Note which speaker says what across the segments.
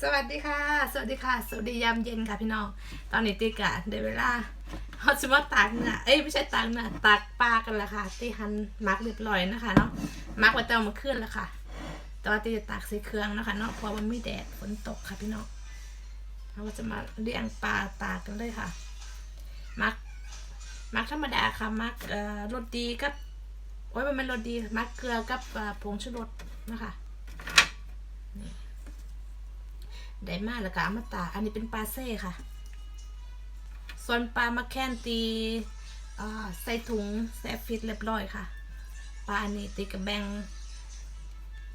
Speaker 1: สวัสดีค่ะ สวัสดีค่ะ สวัสดียามเย็นค่ะพี่น้อง ตอนนี้ตีกะเดยวเวลาเขาจะมาตักเนื้อเอ้ยไม่ใช่ตักเนื้อตักปลากันละค่ะที่หั่นมักเรียบร้อยนะคะเนาะมักไว้แต่เอามาขึ้นแล้วค่ะแต่ว่าตีจะตักใส่เครื่องนะคะเนาะเพราะวันไม่แดดฝนตกค่ะพี่น้อง เราก็จะมาเลี้ยงปลาตากกันเลยค่ะมักมักธรรมดาค่ะมักเอ่อรสดีกับโอ้ยมันเป็นรสดีมักเกลือกับผงชูรสนะคะนี่ ได้มากแล้วก็เอามาตากอันนี้เป็นปลาเซ่ค่ะ ส่วนปลามาแคนตีใส่ถุงแซฟฟิตเรียบร้อยค่ะ ปลาอันนี้ตีกับแบง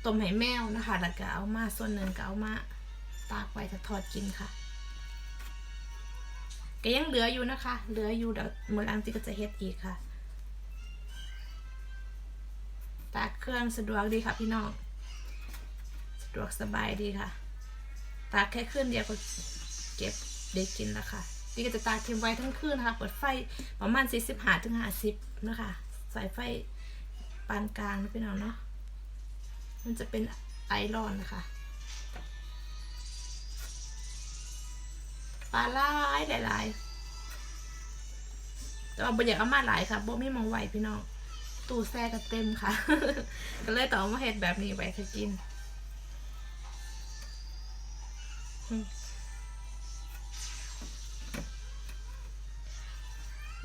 Speaker 1: ต้มให้แมวนะคะ แล้วก็เอามาส่วนหนึ่งก็เอามาตากไว้ถ้าทอดกินค่ะก็ยังเหลืออยู่นะคะ เหลืออยู่เดี๋ยวมือลังที่ก็จะเฮ็ดอีกค่ะ ตากเครื่องสะดวกดีค่ะพี่น้อง สะดวกสบายดีค่ะ ตากแค่คืนเดียวก็เก็บได้กินแล้วค่ะนี่ก็จะตากทิ้งไว้ทั้งคืนนะคะ เปิดไฟประมาณ45ถึง50นะคะ สายไฟปานกลางนะพี่น้องเนาะ มันจะเป็นไอรอนนะคะปลาหลายหลายๆแต่ว่าบอยากเอามาหลายค่ะบ่มีหมองไหวพี่น้อง ตู้แซ่ก็เต็มค่ะ ก็เลยต้อมาเฮ็ดแบบนี้ไว้ให้กิน ย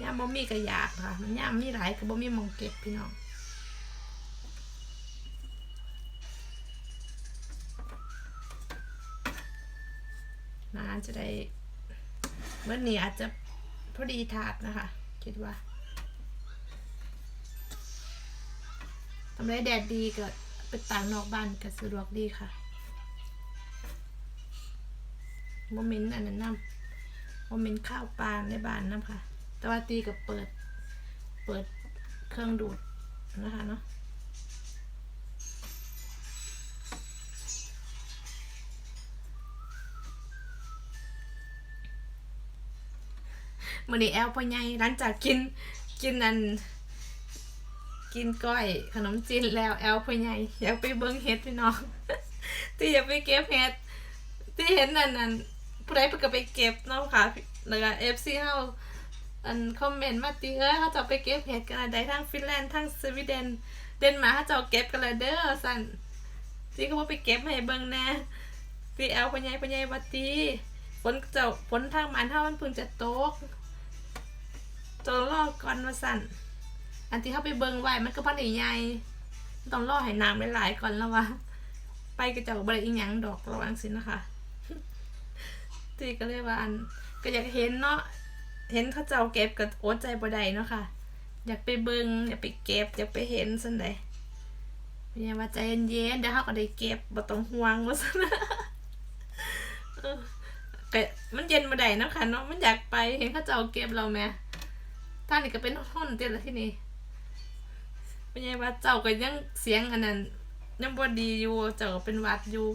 Speaker 1: ามบ่มีก็อยากค่ะ มันยามมีหลายก็บ่มีมองเก็บพี่น้องนาจะได้เมื่อนี้อาจจะพอดีถาดนะคะ คิดว่าทำไรแดดดีก็ไปต่างนอกบ้านก็สะดวกดีค่ะ โมเมนต์อันนั้นน้ำโมเมนต์ข้าวปลาในบ้านน้ำค่ะ แต่ว่าตีกับเปิด เปิดเครื่องดูดนะคะเนาะมื่อนี้แอลพ่อใหญ่หลังจากกินกินอัน กินก้อยขนมจีนแล้วแอลพ่อใหญ่อยากไปเบิ้งเฮ็ดพี่น้องที่อยากไปเก็บเฮ็ดที่เห็นนั่นนั่น ผู้ใดเพิ่นก็ไปเก็บเนาะค่ะแล้วก็เอฟซีเฮาอันคอมเมนต์มาติเอ้ยเขาจะไปเก็บเฮ็ดกันได้ทั้งฟินแลนด์ทั้งสวีเดน เดนมาร์กเขาจะเอาเก็บกันเลยเด้อสั่นที่เขาบ่ไปเก็บให้เบิ่งแน่ที่แอลพ่อใหญ่พ่อใหญ่ว่าติฝนเจ้าฝนทางบ้านเฮามันพิ่งจะตกตัวรอก่อนมาสั่น อันที่เขาไปเบิงไว้มันก็พันใหญ่ต้องรอให้น้ำหลายๆก่อนแล้ววะไปกระเจ้าบริอีหยังดอกระวังสินะคะ ตีก็เลยว่าอันก็อยากเห็นเนาะเห็นเขาเจ้าเก็บกับโอดใจบ่ได้เนาะค่ะ อยากไปเบิงอยากไปเก็บอยากไปเห็นสันใดพยายาว่าใจเย็นๆเดี๋ยวเขาก็ได้เก็บบ่ต้องห่วงว่าซั่นเออก็มันเย็นบ่ได้เนาะค่ะเนาะมันอยากไปเห็นเขาเจ้าเก็บเราแม่ท่านนี่ก็เป็นห้อนเตี้ยละที่นี่เป็นไงว่าเจ้าก็ยังเสียงอันนั้นยังบ่ดีอยู่เจ้าก็เป็นวัดอยู่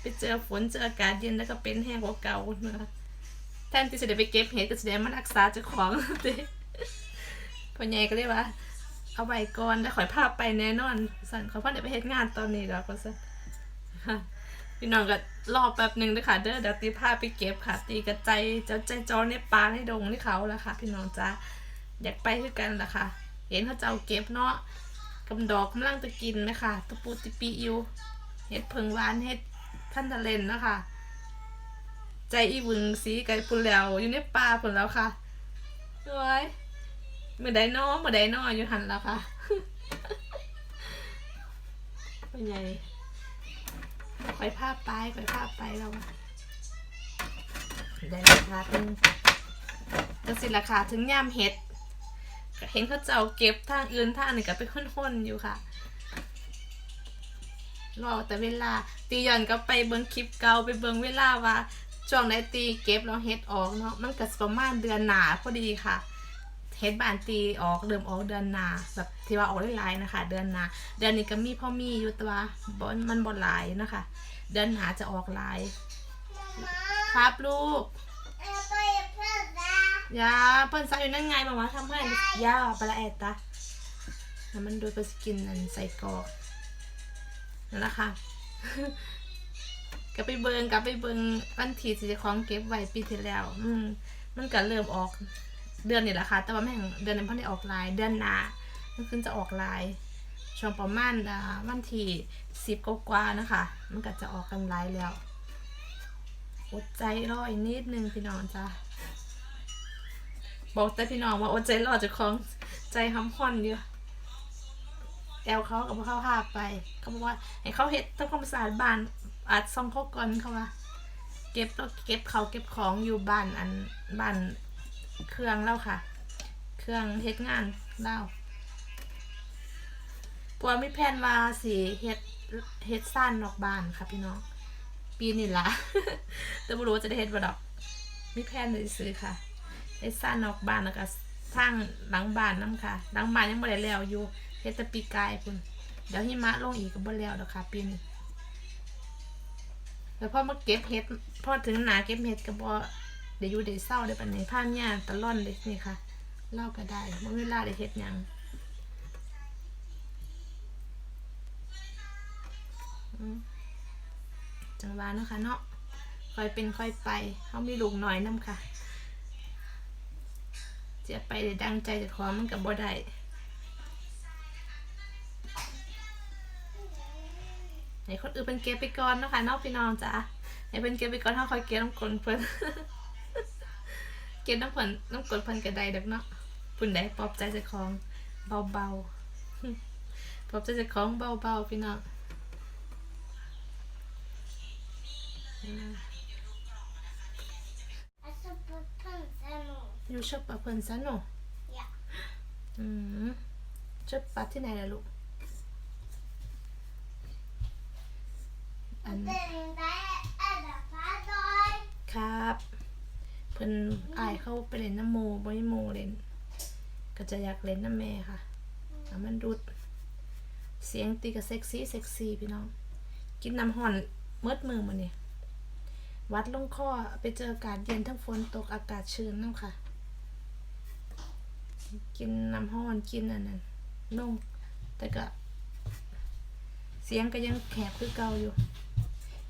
Speaker 1: ไปเจอฝนเจออากาศเย็นแล้วก็เป็นแห้งกว่าเก่าเนอะแทนที่จะได้ไปเก็บเห็ดก็จะได้มารักษาเจ้าของเต้พ่อใหญ่ก็เลยว่า เอาไว้ก่อนแล้วขอยพาพไปแน่นอนสั่นขอพ่อเดี๋ยวไปเฮ็ดงานตอนนี้แล้วก็ซะพี่น้องก็รอแป๊บหนึ่งด้วยค่ะเด้อเดี๋ยวตีผ้าไปเก็บค่ะ ตีกระใจเจ้าใจจอในปลาในดงที่เขาแล้วค่ะ พี่น้องจ้าอยากไปด้วยกันละค่ะ เห็นเขาเจ้าเก็บเนาะกำดอกกำลังจะกินไหมค่ะตะปูติปีอิวเห็ดเพิงหวานเห็ด ท่านทะเลนนะคะ ใจอีบึงสีไก่ปุ่นแล้วอยู่ในป่าปุ่นแล้วค่ะสวยเมื่อใดนอเมื่อใดนออยู่หันแล้วค่ะเป็นไงข่อยภาพไปข่อยภาพไปแล้วได้ราคาถึงจังสิราคาถึงยามเห็ด เห็นเขาเจ้าเก็บทางอื่นทางนี่ก็เป็นคนๆอยู่ค่ะ รอแต่เวลาตีย้อนก็ไปเบิ่งคลิปเก่าไปเบิ่งเวลาว่าช่วงไหนตีเก็บแล้วเฮ็ดออกเนาะมันก็สิประมาณเดือนหนาพอดีค่ะเฮ็ดบานตีออกเริ่มออกเดือนหนาแบบที่ว่าออกหลายนะคะ เดือนหนาเดือนนี้ก็มีพ่อมีอยู่แตัวาบนมันบ่หลายนะคะ เดือนหนาจะออกหลายครับลูกยาเพิ่นใส่อยู่นั่นไงมามาทำให้ยาปลาแอดตาแล้วมันโดยไปสกินอันใส่กอก นั่นแหละค่ะก็ไปเบิงกลับไปเบิงวันที่สิเจ้าของเก็บไว้ปีที่แล้ว อืมมันก็เริ่มออกเดือนนี่แหละค่ะ แต่ว่าแม่งเดือนนี้เพิ่นได้ออกลาย เดือนหน้ามันขึ้นจะออกลาย ช่วงประมาณอ่าวันที่สิบกว่านะคะ มันก็จะออกกันลายแล้วอดใจรออีกนิดนึงพี่น้องจ้าบอกแต่พี่น้องว่าอดใจรอจะของใจคำค่อนอยู่ แอลเขากับเขาพาไปเขาบอกว่าให้เขาเฮ็ดทำความสะอาดบ้านอาจซ่องเขาก่อนเขาว่า เก็บแล้วเก็บเขาเก็บของอยู่บ้านอันบ้านเครื่องแล้วค่ะ เครื่องเฮ็ดงานเล่าปัวมีแผนว่าสิเฮ็ดเฮ็ดซ่านนอกบ้านค่ะพี่น้อง ปีนี้ละแต่ไม่รู้ว่าจะได้เฮ็ดบ่ดอก มีแผนเลยซื้อค่ะเฮ็ดซ่านนอกบ้านแล้วก็ทางหลังบ้านนํค่ะหลังบ้านยังบ่ได้แล้วอยู่ เฮ็ดแต่ปีกายพุ่นเดี๋ยวหิมะลงอีกก็บ่แล้วดอกค่ะปีนี้แล้วพอมาเก็บเห็ดพอถึงหนาเก็บเห็ดก็บอเดี๋ยวอยู่เดี๋ยวเศร้าเดี๋ยวปันในผ้าเนี่ยตะล่อนเลยนี่ค่ะเล่าก็ได้เมื่อเวลาได้เห็ดหยังจังหวะเนาะคะเนาะค่อยเป็นค่อยไปเขามีลูกหน่อยน้ำค่ะจะไปได้ดังใจเจะขอมันกับบ่ได้ ให้คนอื่นเป็นเก็บไปก่อนเนาะคะเนอกพี่น้องจ้ะให้เป็นเก็บไปก่อนถ้าคอยเก็บน้ำกลนเพิ่นเก็บน้ำเพิ่นน้ำกลนเพิ่นก็ได้ดอกเนาะปุ่นได้ปลอบใจเจ้าของเบาๆปลอบใจเจ้าของเบาๆพี่น้อง
Speaker 2: Alltså på pönsen
Speaker 1: อยู่ชอบปะเพิ่นซะหนู
Speaker 2: Ja.
Speaker 1: อืมชอบปะที่ไหนล่ะลูก อันครับ เพิ่นอายเข้าไปเล่นน้ำโมบ่ให้โมเล่น ก็จะอยากเล่นน้ำแม่ค่ะอะมันดูดเสียงตีกับเซ็กซี่เซ็กซี่พี่น้อง กินน้ำห่อนเมืดมือมันนี่ยวัดลงคอไปเจออากาศเย็นทั้งฝนตกอากาศชื้นน้ำค่ะ กินน้ำห้อนกินอันนั้นนุ่มแต่ก็เสียงก็ยังแหบคือเก่าอยู่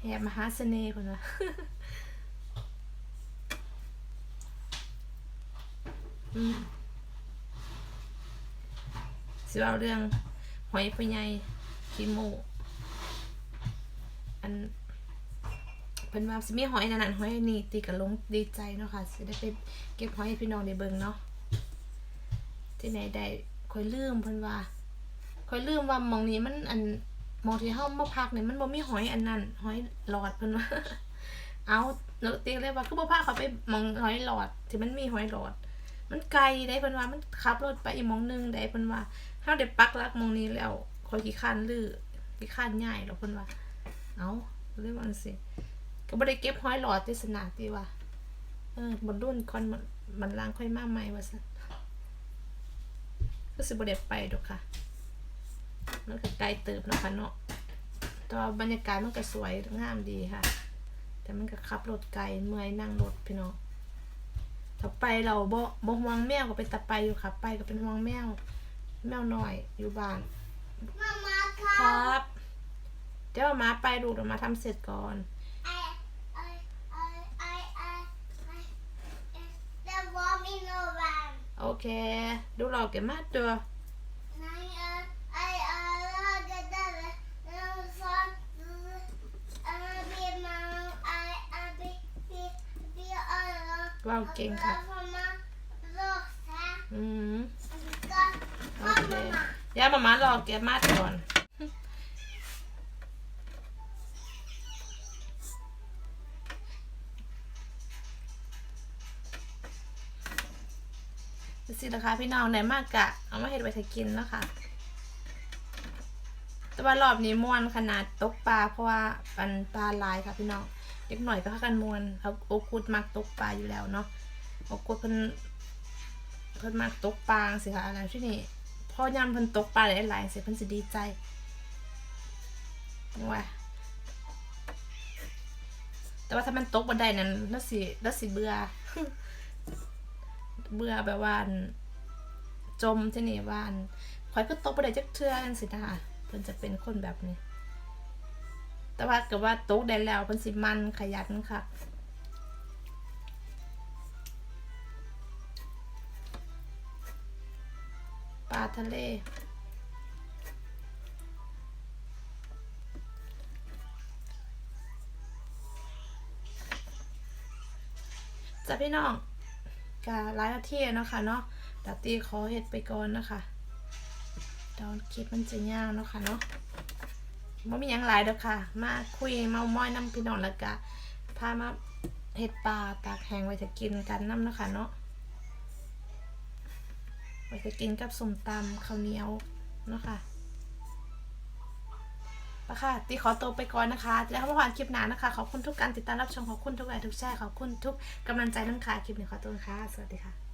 Speaker 1: แหบมหาเสน่ห์คนละสิเอาเรื่อง หอยพะไยขี้มกอันเพิ่นว่าสิมีหอยนั่นนั่นหอยนี่ตีกับลงดีใจเนาะค่ะสิได้ไปเก็บหอยให้พี่น้องได้เบิงเนาะที่ไหนได้คอยลืมเพิ่นว่าคอยลืมว่ามองนี้มันอัน มองที่เฮามาพักเนี่ยมันบ่มีหอยอันนั้นหอยหลอดเพิ่นว่าเอาเนาะตีเลยว่าคือบ่พาเขาไปมองหอยหลอด ที่มันมีหอยหลอด มันไกลได้เพิ่นว่ามันขับรถไปอีกมองหนึงได้เพิ่นว่าเฮาได้ปักลักมองนี้แล้วคอยขี้ข้านลือขี้ข้านง่ายแล้วเพิ่นว่า เอาเรื่องว่าจังซี่ก็บ่ได้เก็บหอยหลอดที่สนาติว่าเออบนรุ่นคอนมันมันล้างค่อยมาใหม่ว่าซั่นก็สิบ่ได้ไปดอกค่ะ มันก็ไกลเติบเนาะค่ะเนาะแต่ว่าบรรยากาศมันก็สวยงามดีค่ะ แต่มันก็ขับรถไกลเมื่อยนั่งรถพี่น้องถ้าไปเราบ่บ่ห่วงแมวก็เป็นตาไปอยู่ค่ะ ไปก็เป็นห่วงแมว แมวน้อยอยู่บ้าน
Speaker 2: Mamma
Speaker 1: ค
Speaker 2: kan...
Speaker 1: รับ เดี๋ยวมาไปดูเดี๋ยวมาทำเสร็จก่อน
Speaker 2: Aj, aj, aj, aj, aj, aj. Det var min vän.
Speaker 1: โอเค ดูเราเก็บมาตัว ว้าวเก่งค่ะ อืมโอเค
Speaker 2: man.
Speaker 1: เดี๋ยวมามารอเก็บมาก่อนสินะคะพี่น้องไหนมากกะ เอามาเห็ดไว้ถ้ากินแล้วค่ะ แต่ว่ารอบนี้ม่วนขนาดตกปลาเพราะว่าปันปลาลายค่ะพี่น้อง เล็กหน่อยก็พากันมวนเขาโอกุดมักตกปลาอยู่แล้วเนาะโอกุดเพิ่นเพิ่นมักตกปลาสิค่ะอะไรที่นี่พ่อยามเพิ่นตกปลาหลายสิเพิ่นสิดีใจว่าแต่ว่าถ้ามันตกบ่ไดนั้นแล้วสิแล้วสิเบื่อเบื่อแบบว่านจมที่นี่ว่าอันข่อยก็ตกบ่ได้จักเทื่อจังซี่นะคะเพิ่นจะเป็นคนแบบนี้ แต่ว่าก็ว่าตกได้แล้วเป็นสิมันขยันค่ะปลาทะเลจ้ะพี่น้องกาหลายนาทีแล้วเนาะค่ะเนาะดี๋ยวตีขอเห็ดไปก่อนนะคะเดี๋ยวคลิปมันจะยาวเนาะค่ะเนาะ ไม่มีหยังหลายเด้อค่ะ มาคุยเมาม้อยน้ำพี่น้องแล้วก็พามาเห็ดปลาตากแห้งไว้จะกินกันน้ำเนาะค่ะเนาะไว้จะกินกับส้มตำข้าวเหนียวเนาะค่ะไปค่ะตีขอตัวไปก่อนนะคะแล้วพบกันคลิปหน้านะคะ ขอบคุณทุกการติดตามรับชมขอบคุณทุกไลค์ทุกแชร์ขอบคุณทุกกำลังใจน้ำค่ะคลิปนี้ขอตัวค่ะ สวัสดีค่ะ